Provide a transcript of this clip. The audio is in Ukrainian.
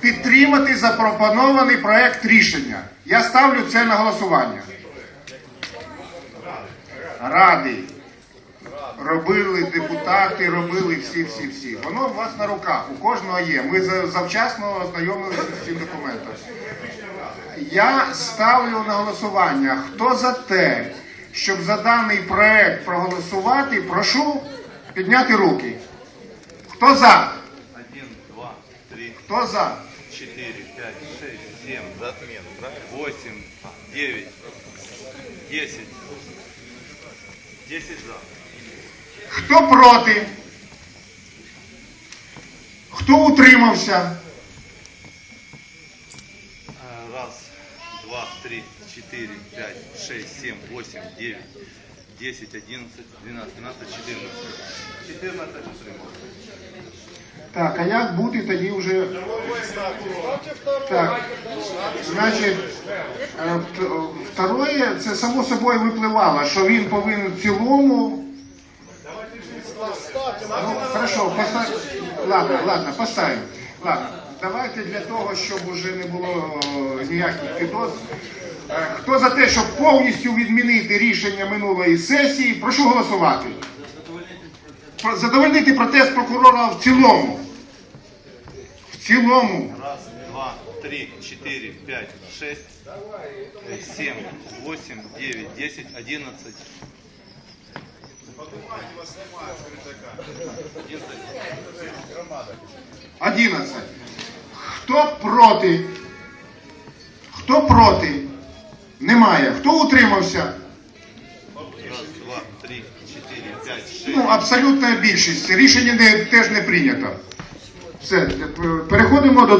підтримати запропонований проект рішення. Я ставлю це на голосування. Ради. Робили депутати, робили всі, всі, всі. Воно у вас на руках, у кожного є. Ми за- завчасно ознайомилися з цим документом. Я ставлю на голосування. Хто за те, щоб за даний проект проголосувати, прошу підняти руки. Хто за? Три, Хто за? четыре, пять, шесть, семь, за отмену, правильно? Восемь, девять, десять. Десять за. Хто проти? Хто утримався? А, Раз, два, три, четыре, пять, шесть, семь, восемь, девять, десять, одиннадцать, двенадцать, тринадцать, четырнадцать. Четырнадцать утримал. Так, а як бути тоді вже? Так, значить, е, второе, це само собою випливало, що він повинен в цілому. Ну, хорошо, поставь. Ладно, ладно, поставимо. Ладно, давайте для того, щоб уже не було ніяких підоз. Е, Хто за те, щоб повністю відмінити рішення минулої сесії, прошу голосувати. Задовольнити протест прокурора в цілому. В цілому. Раз, два, три, четыре, пять, шесть, семь, восемь, девять, десять, одиннадцать. 11. Хто проти? Хто проти? Немає. Хто утримався? Два, три, четыре, пять, шесть. Ну, абсолютна більшість. Рішення не, теж не прийнято. Все, переходимо до.